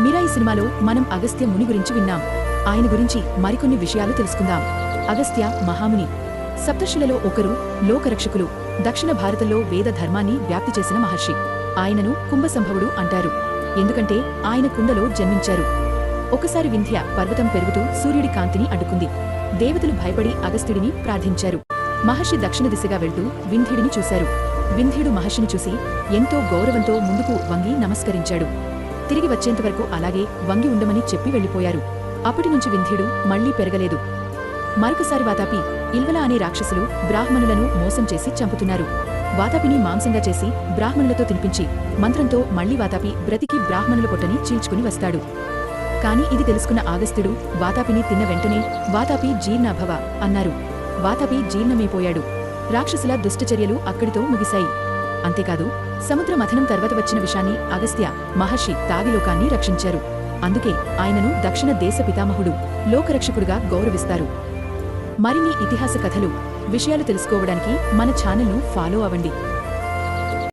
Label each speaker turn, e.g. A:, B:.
A: మిరాయి సినిమాలో మనం అగస్త్య ముని గురించి విన్నాం. ఆయన గురించి మరికొన్ని విషయాలు తెలుసుకుందాం. అగస్త్య మహాముని. సప్తర్షులలో ఒకరు లోకరక్షకులు. దక్షిణ భారతంలో వేద ధర్మాన్ని వ్యాప్తి చేసిన మహర్షి. ఆయనను కుంభసంభవుడు అంటారు. ఎందుకంటే ఆయన కుండలో జన్మించారు. ఒకసారి వింధ్య పర్వతం పెరుగుతూ సూర్యుడి కాంతిని అడ్డుకుంది. దేవతలు భయపడి అగస్త్యుడిని ప్రార్థించారు. మహర్షి దక్షిణ దిశగా వెళ్తూ వింధ్యుడిని చూశారు. వింధ్యుడు మహర్షిని చూసి ఎంతో గౌరవంతో ముందుకు వంగి నమస్కరించాడు. తిరిగి వచ్చేంతవరకు అలాగే వంగి ఉండమని చెప్పి వెళ్ళిపోయారు. అప్పటి నుంచి వింధ్యుడు మళ్ళీ పెరగలేదు. మరొకసారి వాతాపి ఇల్వల అనే రాక్షసులు బ్రాహ్మణులను మోసం చేసి చంపుతున్నారు. వాతాపిని మాంసంగా చేసి బ్రాహ్మణులతో తినిపించి మంత్రంతో మళ్ళీ వాతాపి బ్రతికి బ్రాహ్మణుల పొట్టని చీల్చుకుని వస్తాడు. కాని ఇది తెలుసుకున్న ఆగస్త్యుడు వాతాపిని తిన్న వెంటనే వాతాపి జీర్ణభవ అన్నారు. వాతాపి జీర్ణమైపోయాడు. రాక్షసుల దుష్టచర్యలు అక్కడితో ముగిశాయి. అంతేకాదు సముద్ర మథనం తర్వాత వచ్చిన విషాన్ని అగస్త్య మహర్షి తాగిలోకాన్ని రక్షించారు. అందుకే ఆయనను దక్షిణ దేశ పితామహుడు లోకరక్షకుడుగా గౌరవిస్తారు. మరిన్ని ఇతిహాస కథలు విషయాలు తెలుసుకోవడానికి మన ఛానల్ను ఫాలో అవ్వండి.